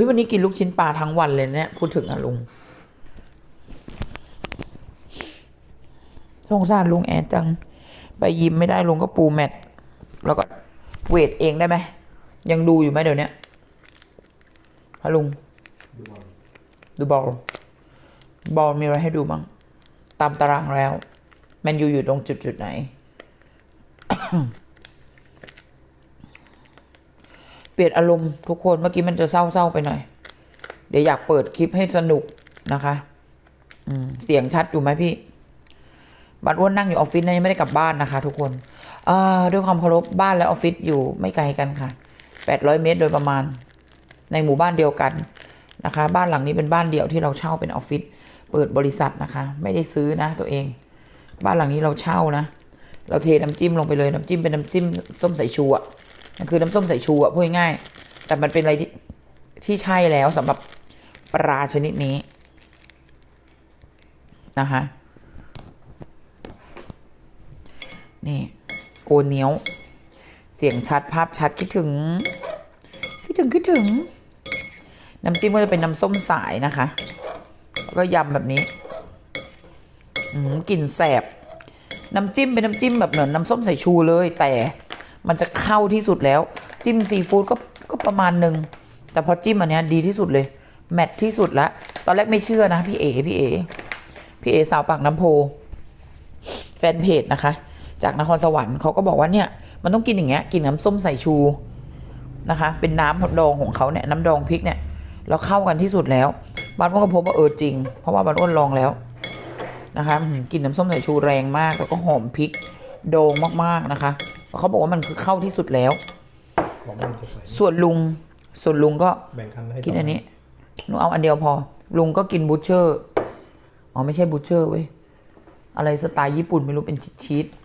ฮ้ยวันนี้กินลูกชิ้นปลาทั้งวันเลยเนี่ยพูดถึงอะลุงสงสารลุงแอดจัง ไปยิมไม่ได้ลุงก็ปูแมทแล้วก็เวทเองได้ไหม ยังดูอยู่ไหมเดี๋ยวนี้ฮะลุง ดูบอลบอลมีอะไรให้ดูบ้าง ตามตารางแล้ว แมนยูอยู่ตรงจุดจุดไหน เปลี่ยนอารมณ์ทุกคนเมื่อกี้มันจะเศร้าๆไปหน่อย เดี๋ยวอยากเปิดคลิปให้สนุกนะคะอืมเสียงชัดอยู่ไหมพี่ บัตรอ้วนนั่งอยู่ออฟฟิศนะยังไม่ได้กลับบ้านนะคะ ทุกคนเอ่อด้วยความเคารพบ้านและออฟฟิศอยู่ไม่ไกลกันค่ะแปดร้อยเมตรโดยประมาณ ในหมู่บ้านเดียวกันนะคะ บ้านหลังนี้เป็นบ้านเดี่ยวที่เราเช่าเป็นออฟฟิศเปิดบริษัทนะคะ ไม่ได้ซื้อนะ ตัวเอง บ้านหลังนี้เราเช่านะ เราเทน้ำจิ้มลงไปเลยน้ำจิ้มเป็นน้ำจิ้มส้มสายชูอะ มันคือน้ำส้มสายชูอะพูดง่ายๆแต่มันเป็นอะไรที่ที่ใช่แล้วสำหรับปลาชนิดนี้นะคะนี่โกนเนี้ยว เสียงชัดภาพชัดคิดถึง คิดถึงคิดถึง น้ำจิ้มก็จะเป็นน้ำส้มสายนะคะ แล้วก็ยำแบบนี้กลิ่นแสบ น้ำจิ้มเป็นน้ำจิ้มแบบเหมือนน้ำส้มสายชูเลยแต่ มันจะเข้าที่สุดแล้ว จิ้มซีฟู้ดก็ก็ประมาณหนึ่งแต่พอจิ้มอันเนี้ยดีที่สุดเลย แมทที่สุดละตอนแรกไม่เชื่อนะพี่เอพี่เอพี่เอสาวปากน้ำโพ แฟนเพจนะคะ จากนครสวรรค์เขาก็บอกว่าเนี่ย มันต้องกินอย่างเงี้ยกินน้ำส้มสายชูนะคะ เป็นน้ำดองของเขาเนี่ยน้ำดองพริกเนี่ยแล้วเข้ากันที่สุดแล้วบ้านอ้วนก็พบว่าเออจริง เพราะว่าบ้านอ้วนลองแล้วนะคะกลิ่นน้ำส้มสายชูแรงมาก แล้วก็หอมพริกโดงมากๆนะคะ เขาบอกว่ามันคือเข้าที่สุดแล้วของมันจะใส่ส่วนลุง ส่วนลุงก็แบ่งคันให้กินอันนี้หนูเอาอันเดียวพอ ลุงก็กินบูชเชอร์อ๋อไม่ใช่บูชเชอร์เว้ยอะไรสไตล์ญี่ปุ่นไม่รู้เป็นชีสๆ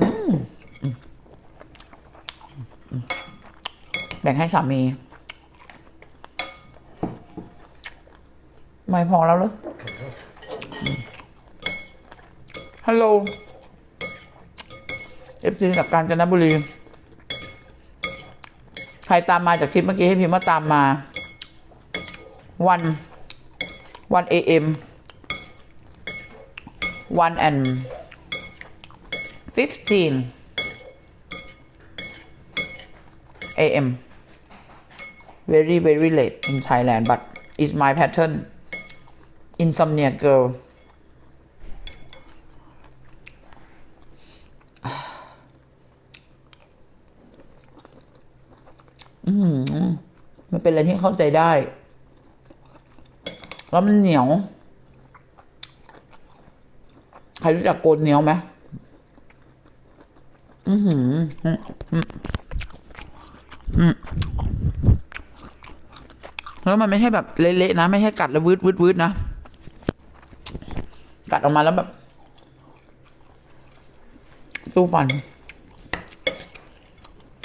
อืมอืมอืมแบ่งให้สามี ไม่พอแล้วเหรอฮัลโหล เอฟซีจากกาญจนบุรี ใครตามมาจากคลิปเมื่อกี้ให้พิมพ์ว่าตามมา วันวันเอเอ็มวันแอน15 a.m. very very late in Thailand but it's my pattern insomnia girl อืมมัน เป็นอะไรที่เข้าใจได้ แล้วมันเหนียว ใครรู้จักโกนเหนียวไหมอือหืออืมแล้วมันไม่ใช่แบบเละๆนะ ไม่ใช่กัดแล้ววืดวืดวืดนะ กัดออกมาแล้วแบบ สู้ฟัน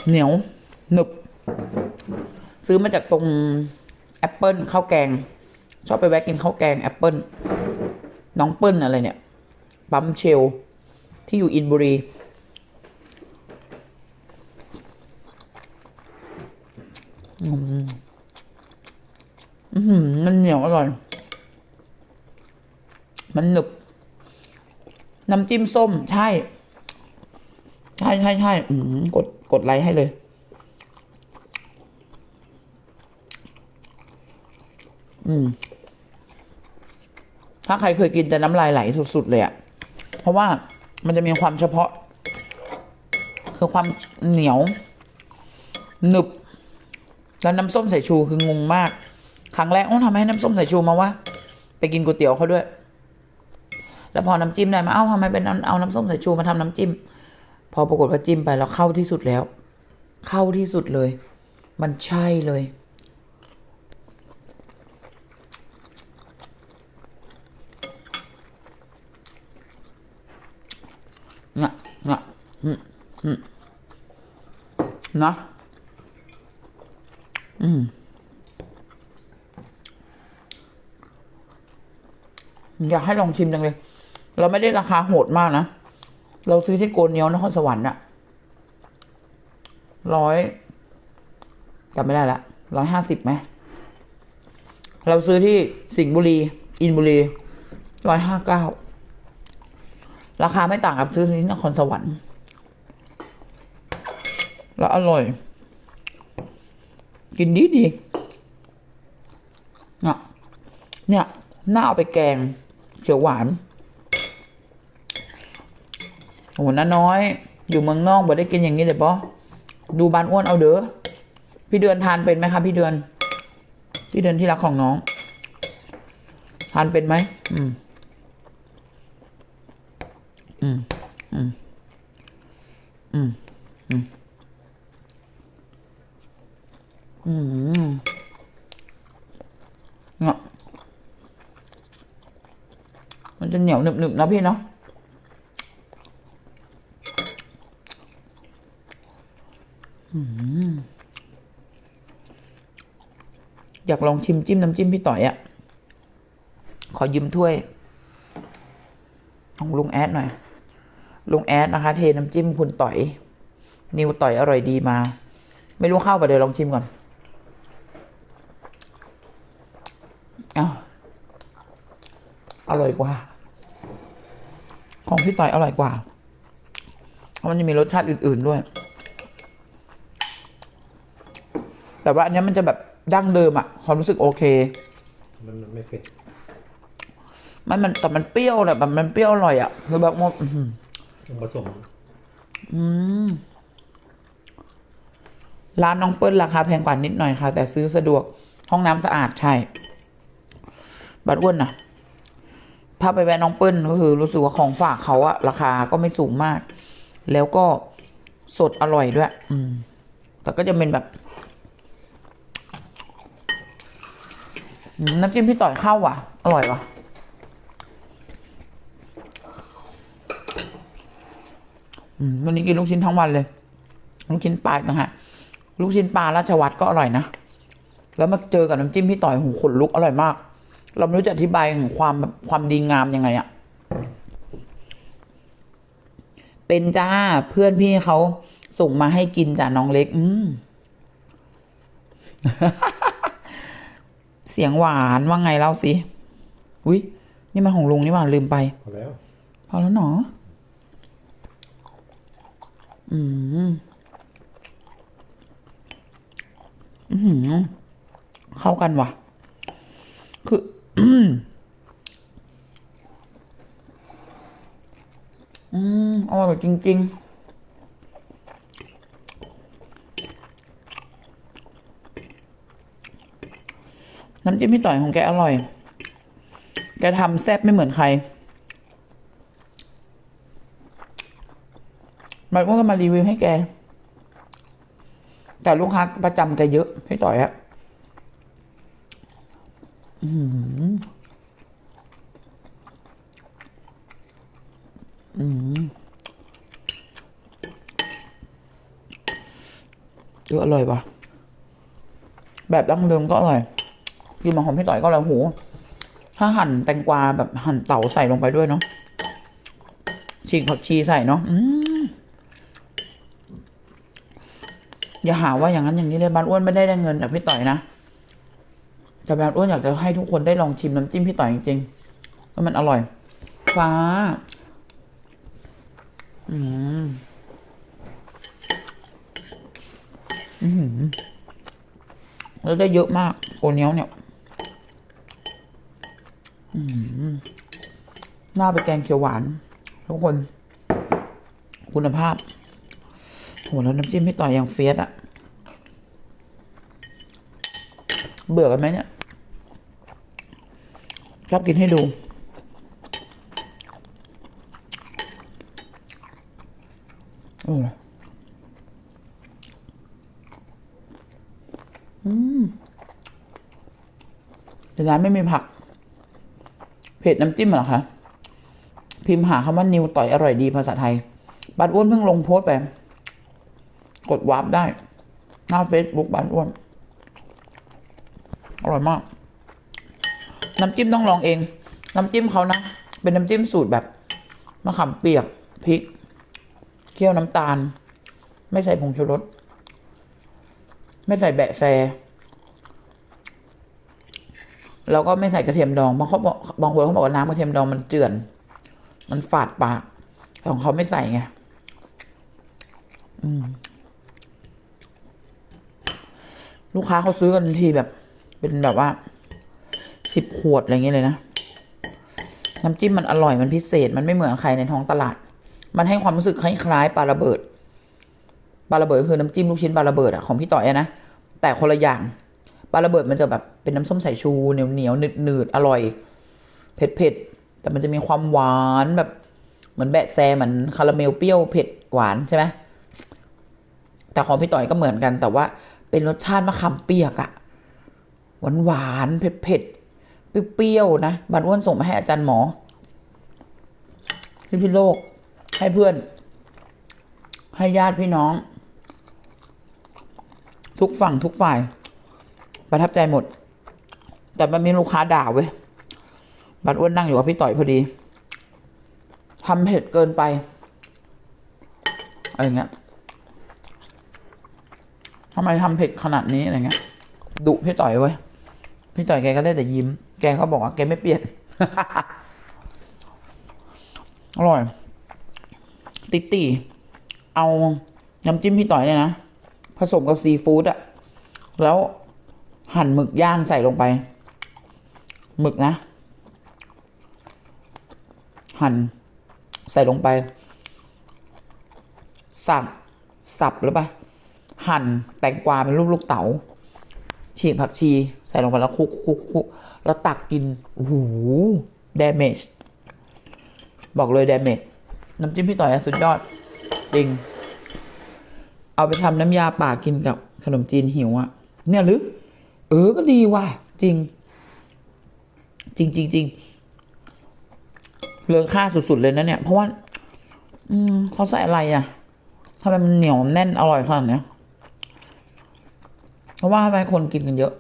เหนียวหนึบ ซื้อมาจากตรงแอปเปิลข้าวแกง ชอบไปแวะกินข้าวแกงแอปเปิลน้องเปิ้ลอะไรเนี่ยปั๊มเชล ที่อยู่อินบุรี อืมอืมมันเหนียวอร่อย มันหนึบ น้ำจิ้มส้ม ใช่ ใช่ใช่ใช่กด กดไลค์ให้เลย อืม ถ้าใครเคยกินแต่น้ำลายไหลสุดๆเลยอะเพราะว่ามันจะมีความเฉพาะ คือความเหนียว หนึบ แล้วน้ำส้มสายชูคืองงมาก ครั้งแรกต้อทำให้น้ำส้มสายชูมาว่าไปกินก๋วยเตี๋ยวเขาด้วย แล้วพอน้ำจิ้มได้มาเอ้าทำไมเป็นเอาเอาน้ำส้มสายชูมาทำน้ำจิ้ม พอปรากฏว่าจิ้มไปแล้วเข้าที่สุดแล้ว เข้าที่สุดเลย มันใช่เลย เนี่ยเนี่ยอืมอืมนะอืมอยากให้ลองชิมจังเลย เราไม่ได้ราคาโหดมากนะ เราซื้อที่โกนเนียวนครสวรรค์อะร้อยจำไม่ได้ละร้อยห้าสิบไหม เราซื้อที่สิงห์บุรี อินบุรีร้อยห้าเก้า ราคาไม่ต่างกับซื้อที่นครสวรรค์ แล้วอร่อย กินดีดีเนี่ยเนี่ยน่าเอาไปแกงเขียวหวานโอ้โหน้าน้อย อยู่เมืองนอกบ่ได้กินอย่างนี้เดี๋ยวปะดูบานอ้วนเอาเด้อพี่เดือนทานเป็นไหมคะพี่เดือน พี่เดือนที่รักของน้อง ทานเป็นไหมอืม อืม อืม อืม อืม อืมเนาะมันจะเหนียวหนึบๆนะพี่เนาะอยากลองชิมจิ้มน้ำจิ้มพี่ต่อยอะ่ะ ขอยืมถ้วย ของลุงแอดหน่อย ลุงแอดนะคะ เทน้ำจิ้มคุณต่อย นิวต่อยอร่อยดีมา ไม่รู้เข้าไปเดี๋ยวลองชิมก่อนอ้าวอร่อยกว่า ของพี่ต่อยอร่อยกว่า เพราะมันจะมีรสชาติอื่น ๆด้วย แต่ว่าอันเนี้ยมันจะแบบดั้งเดิมอะความรู้สึกโอเค มันไม่เผ็ดมันมันแต่มันเปรี้ยวแหละแบบมันเปรี้ยวอร่อยอะคือแบบว่าอื้อหือต้อง ผสม อืม ร้านน้องเปิ้ลราคาแพงกว่านิดหน่อยค่ะ แต่ซื้อสะดวกห้องน้ำสะอาดใช่ บัดอ้วนนะพาไปแวะน้องเปิ้ลก็คือรู้สึกว่าของฝากเขาอะราคาก็ไม่สูงมาก แล้วก็สดอร่อยด้วย อืม แต่ก็จะเป็นแบบน้ำจิ้มพี่ต่อยเข้าว่ะ อร่อยว่ะ อืม วันนี้กินลูกชิ้นทั้งวันเลย ลูกชิ้นปลาต่างหากลูกชิ้นปลาราชวัตรก็อร่อยนะ แล้วมาเจอกับน้ำจิ้มพี่ต่อยหูขนลุกอร่อยมาก เราไม่รู้จะอธิบายถึงความแบบความดีงามยังไงอะเป็นจ้าเพื่อนพี่เขาส่งมาให้กินจ้าน้องเล็ก อืมเสียงหวานว่าไงเล่าสิ อุ้ยนี่มันของลุงนี่หว่าลืมไป พอแล้ว พอแล้วหนอ อืมอือหือเข้ากันว่ะ คืออืมอืมอร่อยจริง ๆน้ำจิ้มพี่ต่อยของแกอร่อย แกทำแซ่บไม่เหมือนใคร มันก็มารีวิวให้แก แต่ลูกค้าประจำแกเยอะพี่ต่อยอะอืมอืมเอออร่อยว่ะแบบดั้งเดิมก็อร่อยกินมาของพี่ต่อยก็อร่อยหูถ้าหั่นแตงกวาแบบหั่นเต่าใส่ลงไปด้วยเนาะฉีกผักชีใส่เนาะอืม อย่าหาว่าอย่างนั้นอย่างนี้เลยบ้านอ้วนไม่ได้ได้เงินจากพี่ต่อยนะแต่บ้านอ้วนอยากจะให้ทุกคนได้ลองชิมน้ำจิ้มพี่ต่อยจริงๆว่ามันอร่อยฟ้า อืมอือแล้วได้เยอะมากโอเนี้ยวเนี่ยอืมน่าไปแกงเขียวหวาน ทุกคน คุณภาพ โหแล้วน้ำจิ้มพี่ต่อยอย่างเฟียสอะเบื่อกันไหมเนี่ย ชอบกินให้ดูโอ้อืมแต่ร้านไม่มีผัก เพจน้ำจิ้มเหรอคะ พิมพ์หาคำว่านิวต่อยอร่อยดีภาษาไทย บัตรอ้วนเพิ่งลงโพสต์ไป กดวาร์ปได้ หน้าเฟซบุ๊กบ้านอ้วน อร่อยมาก น้ำจิ้มต้องลองเอง น้ำจิ้มเขานะ เป็นน้ำจิ้มสูตรแบบมะขามเปียกพริก เคี่ยวน้ำตาล ไม่ใส่ผงชูรส ไม่ใส่แบะแซแล้วก็ไม่ใส่กระเทียมดองบางเขาบอกบางคนเขาบอกว่าน้ำกระเทียมดองมันเจือน มันฝาดปากของเขาไม่ใส่ไง อืม ลูกค้าเขาซื้อกันทีแบบ เป็นแบบว่าสิบขวดอะไรเงี้ยเลยนะ น้ำจิ้มมันอร่อยมันพิเศษ มันไม่เหมือนใครในท้องตลาด มันให้ความรู้สึกคล้ายๆปลาระเบิดปลาระเบิดคือน้ำจิ้มลูกชิ้นปลาระเบิดอะของพี่ต่อยนะแต่คนละอย่างปลาระเบิดมันจะแบบเป็นน้ำส้มสายชูเหนียวเหนียวหนืดหนืดๆอร่อยเผ็ดเผ็ดๆแต่มันจะมีความหวานแบบเหมือนแบะแซเหมือนคาราเมลเปรี้ยวเผ็ดหวานใช่ไหมแต่ของพี่ต่อยก็เหมือนกันแต่ว่า เป็นรสชาติมะขามเปียกอะหวานหวานเผ็ดเผ็ดเปรี้ยวๆนะบันอ้วนส่งมาให้อาจารย์หมอที่พิษโลก ให้เพื่อน ให้ญาติพี่น้อง ทุกฝั่งทุกฝ่าย ประทับใจหมด แต่มันมีลูกค้าด่าเว้ยบันอ้วนนั่งอยู่กับพี่ต่อยพอดีทำเผ็ดเกินไปอะไรเงี้ย ทำไมทำเผ็ดขนาดนี้อะไรเงี้ยดุพี่ต่อยเว้ยพี่ต่อยแกก็ได้แต่ยิ้ม แกก็บอกว่าแกไม่เปลี่ยน อร่อย ติตีเอาน้ำจิ้มพี่ต่อยเนี่ยนะ ผสมกับซีฟู้ดอะแล้วหั่นหมึกย่างใส่ลงไป หมึกนะ หั่นใส่ลงไป สับ สับหรือเปล่า หั่นแตงกวาเป็นลูกลูกเต๋าฉีกผักชี ใส่ลงไปแล้วคลุกคุกคุกแล้วตักกินโอ้โห damage บอกเลย damage น้ำจิ้มพี่ต่อยสุดยอด จริง เอาไปทำน้ำยาป่ากินกับขนมจีนหิวอะเนี่ยหรือ เออก็ดีว่ะ จริง จริงจริงจริงเลอค่าสุดๆเลยนะเนี่ย เพราะว่า อืมเขาใส่อะไรอะทำไมมันเหนียวแน่นอร่อยขนาดเนี้ย เพราะว่าทำไมคนกินกันเยอะ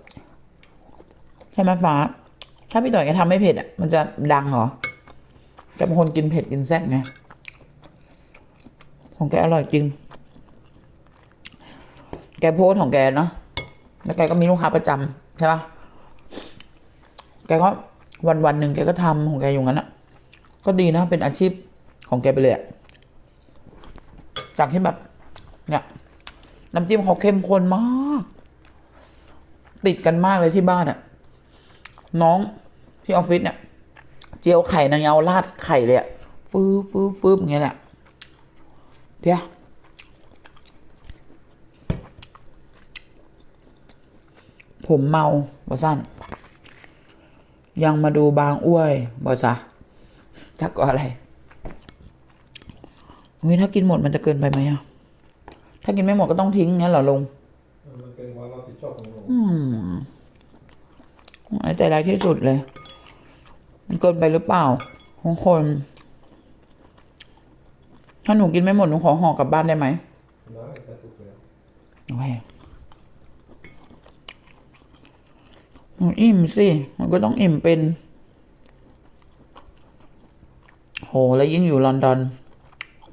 ใช่ไหมฟ้า ถ้าพี่ต่อยแกทำไม่เผ็ดอะ มันจะดังเหรอแกเป็นคนกินเผ็ดกินแซ่บไงของแกอร่อยจริง แกโพสของแกเนาะแล้วแกก็มีลูกค้าประจำใช่ปะแกก็วันวันหนึ่งแกก็ทำของแกอยู่งั้นอะก็ดีนะเป็นอาชีพของแกไปเลยอะจากที่แบบเนี่ยน้ำจิ้มเขาเข้มข้นมาก ติดกันมากเลยที่บ้านอะน้องที่ออฟฟิศเนี่ย เจียวไข่นางเอาราดไข่เลยอะฟื้บฟื้บฟื้บอย่างเงี้ยแหละเพียผมเมาบอสั้น ยังมาดูบางอ้วยบอจ้ะทักก็อะไรเฮ้ยถ้ากินหมดมันจะเกินไปไหมอะถ้ากินไม่หมดก็ต้องทิ้งงั้นเหรอลุง มันเป็นความรับผิดชอบของเราอืมไอ้ใจร้ายที่สุดเลย มันเกินไปหรือเปล่า ของคน ถ้าหนูกินไม่หมดหนูขอห่อกลับบ้านได้ไหมได้แต่ถูกแล้วโอเคหนูอิ่มสิ มันก็ต้องอิ่มเป็น โห แล้วยิ่งอยู่ลอนดอน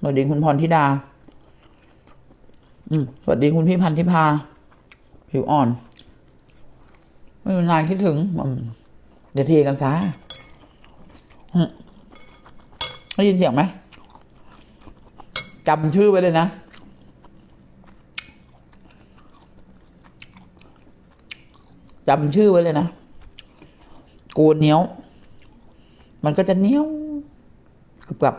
สวัสดีคุณพรธิดา อืมสวัสดีคุณพี่พันธิพา ผิวอ่อนไม่นานคิดถึงเดี๋ยวเทกันจ้าได้ยินเสียงไหมจำชื่อไว้เลยนะจำชื่อไว้เลยนะโกนเหนียว มันก็จะเหนียวกรึบกับ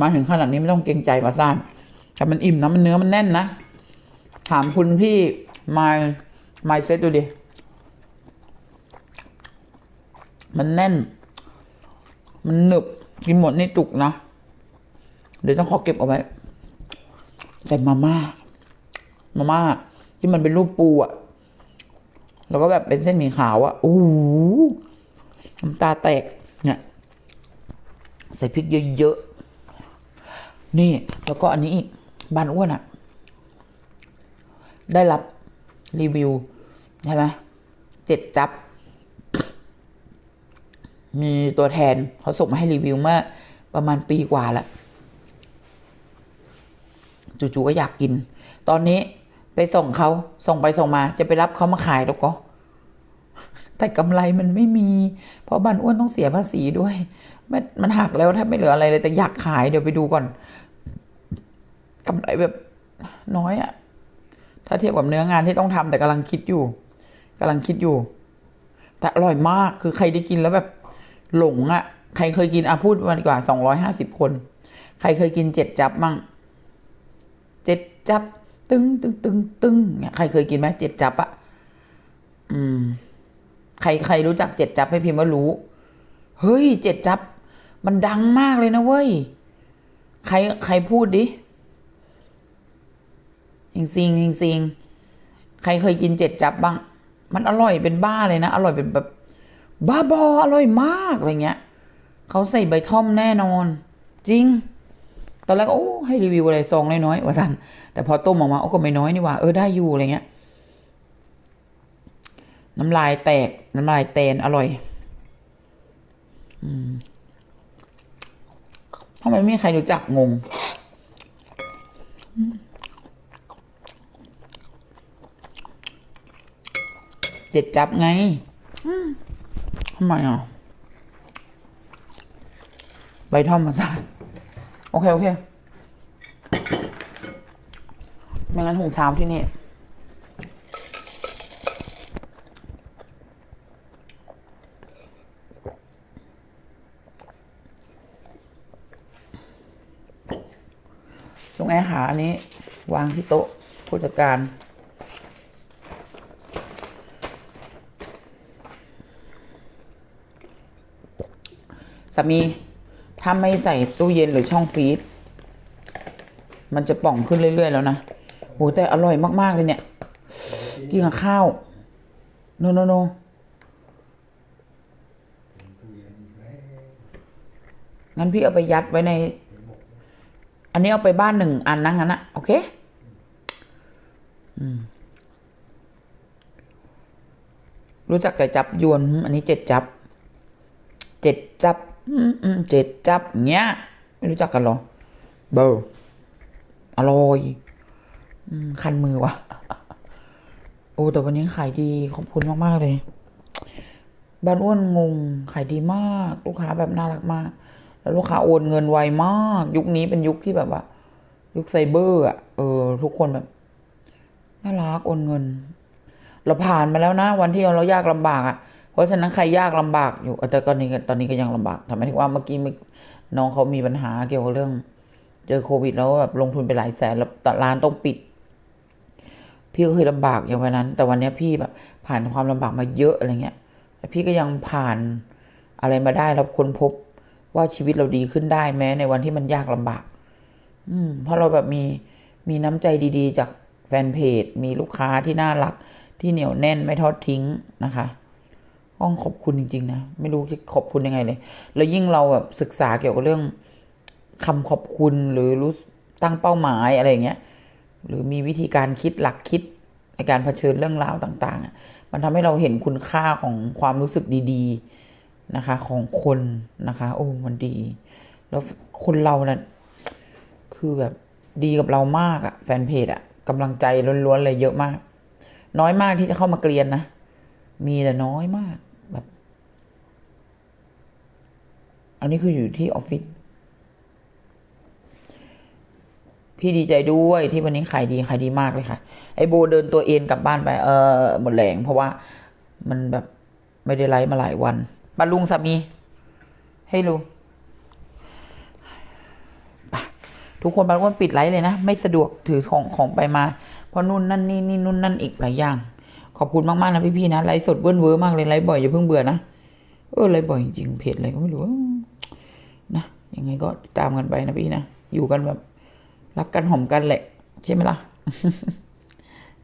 มาถึงขนาดนี้ไม่ต้องเกรงใจมาซ่าน แต่มันอิ่มนะมันเนื้อมันแน่นนะ ถามคุณพี่มายมายเซตดูดิ มันแน่น มันหนึบ กินหมดนี่จุกนะ เดี๋ยวต้องขอเก็บเอาไว้ แต่มาม่า มาม่า ที่มันเป็นรูปปูอะแล้วก็แบบเป็นเส้นหมี่ขาวอะโอ้โหน้ำตาแตก เนี่ย ใส่พริกเยอะๆ นี่ แล้วก็อันนี้อีก บ้านอ้วนอะได้รับรีวิวใช่ไหมเจ็ดจับ มีตัวแทนเขาส่งมาให้รีวิวเมื่อประมาณปีกว่าแล้วจู่ๆก็อยากกิน ตอนนี้ไปส่งเขาส่งไปส่งมา จะไปรับเขามาขายแล้วก็ แต่กำไรมันไม่มี เพราะบันอ้วนต้องเสียภาษีด้วย มันมันหักแล้วแทบไม่เหลืออะไรเลยแต่อยากขายเดี๋ยวไปดูก่อน กำไรแบบน้อยอะถ้าเทียบกับเนื้องานที่ต้องทำแต่กำลังคิดอยู่กำลังคิดอยู่ แต่อร่อยมากคือใครได้กินแล้วแบบหลงอะใครเคยกินอะพูดมาดีกว่าสองร้อยห้าสิบคน ใครเคยกินเจ็ดจับมั่งเจ็ดจับ ตึงตึงตึงตึงเนี่ยใครเคยกินไหมเจ็ดจับอะอืม ใครใครรู้จักเจ็ดจับให้พิมพ์ว่ารู้ เฮ้ยเจ็ดจับ มันดังมากเลยนะเว้ย ใครใครพูดดิ จริงจริงจริงใครเคยกินเจ็ดจับบ้าง มันอร่อยเป็นบ้าเลยนะ อร่อยเป็นแบบบ้าบออร่อยมากอะไรเงี้ยเขาใส่ใบท่อมแน่นอน จริง ตอนแรกโอ้ให้รีวิวอะไรซองน้อยๆว่าสันแต่พอต้มออกมาโอ้ก็ไม่น้อยนี่ว่าเออได้อยู่อะไรเงี้ย น้ำลายแตก น้ำลายแตนอร่อยอืมทำไมไม่มีใครรู้จักงงอืม เจ็ดจับไงทำไมอะใบท่อมมาสานโอเค โอเคไม่งั้นถุงเช้าที่นี่ตรงแอร์หาอันนี้ วางที่โต๊ะผู้จัดการ สามี ถ้าไม่ใส่ตู้เย็นหรือช่องฟรีซมันจะป่องขึ้นเรื่อย ๆ แล้วนะโหแต่อร่อยมาก ๆ เลยเนี่ย กินกับข้าว โนโนโนงั้นพี่เอาไปยัดไว้ใน อันนี้เอาไปบ้านหนึ่งอันนะงั้นนะโอเค อืมรู้จักแต่จับยวน อันนี้เจ็ดจับ เจ็ดจับ เจ็ดจับเงี้ย ไม่รู้จักกันเหรอ เบอร์อร่อยอืมคันมือวะโอ้แต่วันนี้ขายดีขอบคุณมากๆเลยบ้านอ้วนงงขายดีมาก ลูกค้าแบบน่ารักมาก แล้วลูกค้าโอนเงินไวมาก ยุคนี้เป็นยุคที่แบบว่า ยุคไซเบอร์อะเออ ทุกคนแบบน่ารักโอนเงิน เราผ่านมาแล้วนะ วันที่เรายากลำบากอะ เพราะฉะนั้นใครยากลำบากอยู่แต่ตอนนี้ก็ตอนนี้ก็ยังลำบากทำไมถึงว่าเมื่อกี้น้องเขามีปัญหาเกี่ยวกับเรื่อง เจอโควิดแล้วแบบลงทุนไปหลายแสนแล้วตร้านต้องปิด พี่ก็เคยลำบากอย่างวันนั้น แต่วันนี้พี่แบบผ่านความลำบากมาเยอะอะไรเงี้ยแต่พี่ก็ยังผ่านอะไรมาได้แล้วค้นพบว่าชีวิตเราดีขึ้นได้แม้ ในวันที่มันยากลำบาก อืม เพราะเราแบบมีมีน้ำใจดี ๆ จากแฟนเพจ มีลูกค้าที่น่ารัก ที่เหนียวแน่นไม่ทอดทิ้งนะคะ ต้องขอบคุณจริง ๆ นะ ไม่รู้จะขอบคุณยังไงเลย แล้วยิ่งเราแบบศึกษาเกี่ยวกับเรื่องคำขอบคุณหรือรู้ตั้งเป้าหมายอะไรอย่างเงี้ย หรือมีวิธีการคิดหลักคิดในการเผชิญเรื่องราวต่างๆ มันทำให้เราเห็นคุณค่าของความรู้สึกดีๆนะคะ ของคนนะคะ โอ้มันดี แล้วคนเรานะ่ะคือแบบดีกับเรามากอะแฟนเพจอะกำลังใจล้วนๆเลยเยอะมาก น้อยมากที่จะเข้ามาเกลียนนะ มีแต่น้อยมากแบบ อันนี้คืออยู่ที่ออฟฟิศพี่ดีใจด้วยที่วันนี้ขายดีขายดีมากเลยค่ะ ไอโบเดินตัวเอ็นกลับบ้านไป เออหมดแรงเพราะว่ามันแบบไม่ได้ไลฟ์มาหลายวันบาลุงสามี ให้ลุงไปทุกคนบาลุงปิดไลฟ์เลยนะ ไม่สะดวกถือของของไปมา เพราะนู่นนั่นนี่นี่นู่นนั่นอีกหลายอย่าง ขอบคุณมาก ๆ นะพี่ ๆ นะไลฟ์สดเวิ้นเวอร์มากเลยไลฟ์บ่อยอย่าเพิ่งเบื่อนะ เออไลฟ์บ่อยจริงๆเพจอะไรก็ไม่รู้ นะยังไงก็ตามกันไปนะพี่นะ อยู่กันแบบ รักกันหอมกันแหละ ใช่ไหมล่ะ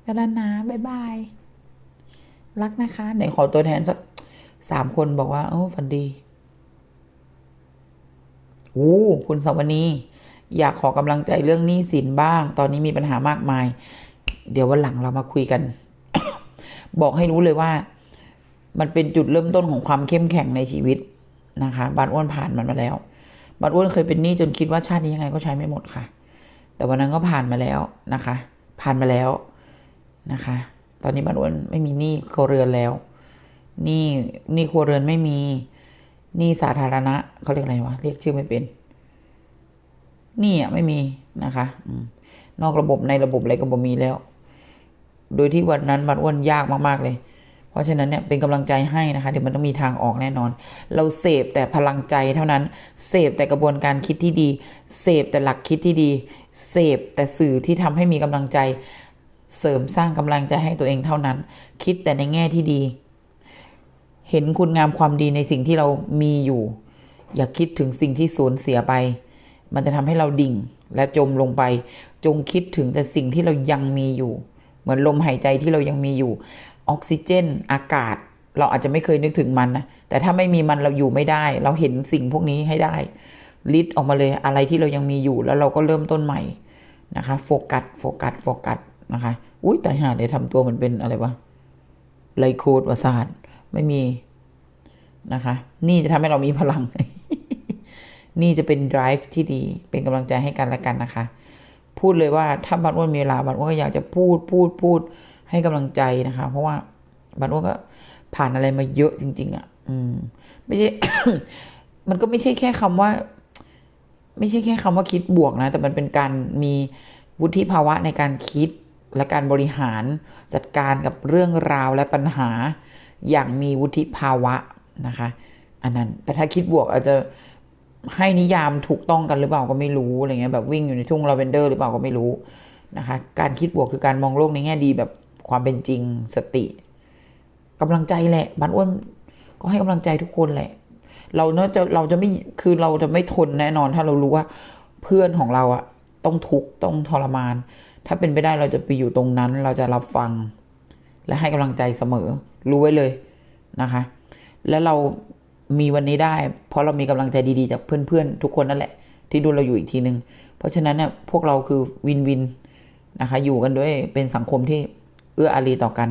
กันแล้วนะบ๊ายบาย รักนะคะไหนขอตัวแทนสักสามคนบอกว่าเออฝันดีโอ้คุณสวนีอยากขอกำลังใจเรื่องหนี้สินบ้าง ตอนนี้มีปัญหามากมาย เดี๋ยววันหลังเรามาคุยกัน บอกให้รู้เลยว่า มันเป็นจุดเริ่มต้นของความเข้มแข็งในชีวิตนะคะบานอ้วนผ่านมันมาแล้ว บานอ้วนเคยเป็นหนี้จนคิดว่าชาตินี้ยังไงก็ใช้ไม่หมดค่ะ แต่วันนั้นก็ผ่านมาแล้วนะคะ ผ่านมาแล้วนะคะ ตอนนี้บ้านอ้วนไม่มีหนี้ครัวเรือนแล้วหนี้หนี้ครัวเรือนไม่มีหนี้สาธารณะเขาเรียกอะไรวะเรียกชื่อไม่เป็นหนี้อะไม่มีนะคะอืนอกระบบในระบบอะไรก็บ่มีแล้ว โดยที่วันนั้นบ้านอ้วนยากมากๆเลย เพราะฉะนั้นเนี่ยเป็นกำลังใจให้นะคะเดี๋ยวมันต้องมีทางออกแน่นอน เราเสพแต่พลังใจเท่านั้นเสพแต่กระบวนการคิดที่ดีเสพแต่หลักคิดที่ดีเสพแต่สื่อที่ทำให้มีกำลังใจ เสริมสร้างกำลังใจให้ตัวเองเท่านั้น คิดแต่ในแง่ที่ดี เห็นคุณงามความดีในสิ่งที่เรามีอยู่ อย่าคิดถึงสิ่งที่สูญเสียไป มันจะทำให้เราดิ่งและจมลงไป จงคิดถึงแต่สิ่งที่เรายังมีอยู่ เหมือนลมหายใจที่เรายังมีอยู่ ออกซิเจน อากาศ เราอาจจะไม่เคยนึกถึงมันนะ แต่ถ้าไม่มีมันเราอยู่ไม่ได้ เราเห็นสิ่งพวกนี้ให้ได้ลิดออกมาเลยอะไรที่เรายังมีอยู่แล้วเราก็เริ่มต้นใหม่นะคะโฟกัสโฟกัสโฟกัสนะคะอุ้ยแต่หาเลยทำตัวเหมันเป็นอะไรวะไลโคดวาศาสตร์ไม่มีนะคะ นี่จะทำให้เรามีพลัง นี่จะเป็น drive ที่ดี เป็นกำลังใจให้กันและกันนะคะ พูดเลยว่าถ้าบันอ้วนมีเวลาบันอ้วนก็อยากจะพูดพูดพูด ให้กำลังใจนะคะ เพราะว่าบันอ้วก็ผ่านอะไรมาเยอะจริง ๆอะ อืม ไม่ใช่ มันก็ไม่ใช่แค่คำว่า ไม่ใช่แค่คำว่าคิดบวกนะ แต่มันเป็นการมีวุฒิภาวะในการคิดและการบริหารจัดการกับเรื่องราวและปัญหา อย่างมีวุฒิภาวะนะคะ อันนั้น แต่ถ้าคิดบวกอาจจะให้นิยามถูกต้องกันหรือเปล่าก็ไม่รู้อะไรเงี้ยแบบวิ่งอยู่ในทุ่งลาเวนเดอร์หรือเปล่าก็ไม่รู้นะคะ การคิดบวกคือการมองโลกในแง่ดีแบบ ความเป็นจริงสติกำลังใจแหละบ้านอ้วนก็ให้กำลังใจทุกคนแหละ เราเนอะจะเราจะไม่คือเราจะไม่ทนแน่นอน ถ้าเรารู้ว่าเพื่อนของเราอะต้องทุกข์ต้องทรมาน ถ้าเป็นไปได้เราจะไปอยู่ตรงนั้น เราจะรับฟัง และให้กำลังใจเสมอ รู้ไว้เลยนะคะ แล้วเรามีวันนี้ได้ เพราะเรามีกำลังใจดีๆจากเพื่อนๆทุกคนนั่นแหละ ที่ดูเราอยู่อีกทีนึง เพราะฉะนั้นเนี่ยพวกเราคือวินวินนะคะ อยู่กันด้วยเป็นสังคมที่ อื้ออารีต่อกัน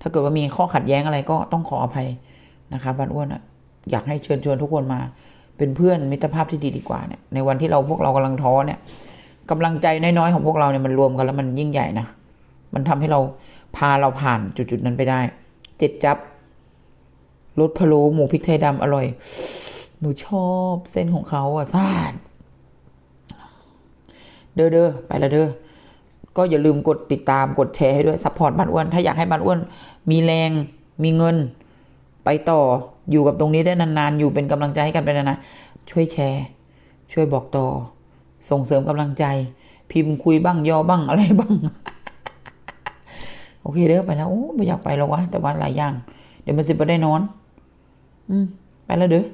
ถ้าเกิดว่ามีข้อขัดแย้งอะไรก็ต้องขออภัยนะคะบ้านอ้วนอยากให้เชิญชวนทุกคนมา เป็นเพื่อนมิตรภาพที่ดีดีกว่าเนี่ยในวันที่เราพวกเรากำลังท้อเนี่ยกำลังใจน้อยๆของพวกเราเนี่ยมันรวมกันแล้วมันยิ่งใหญ่นะมันทำให้เราพาเราผ่านจุดๆนั้นไปได้ เจ็ดจับรสพะโล้หมูพริกไทยดำอร่อย หนูชอบเส้นของเขาอะซ่านเด้อเด้อไปละเด้อ ก็อย่าลืมกดติดตามกดแชร์ให้ด้วยซัพพอร์ตบ้านอ้วน ถ้าอยากให้บ้านอ้วน มีแรงมีเงิน ไปต่ออยู่กับตรงนี้ได้นานๆ อยู่เป็นกำลังใจให้กันไปนานๆช่วยแชร์ ช่วยบอกต่อ ส่งเสริมกำลังใจ พิมพ์คุยบ้างย่อบ้างอะไรบ้าง โอเคเด้อไปแล้วโอ้ไม่อยากไปแล้ววะแต่ว่าหลายอย่าง เดี๋ยวมันสิบ่ได้นอน อืมไปแล้วเด้อ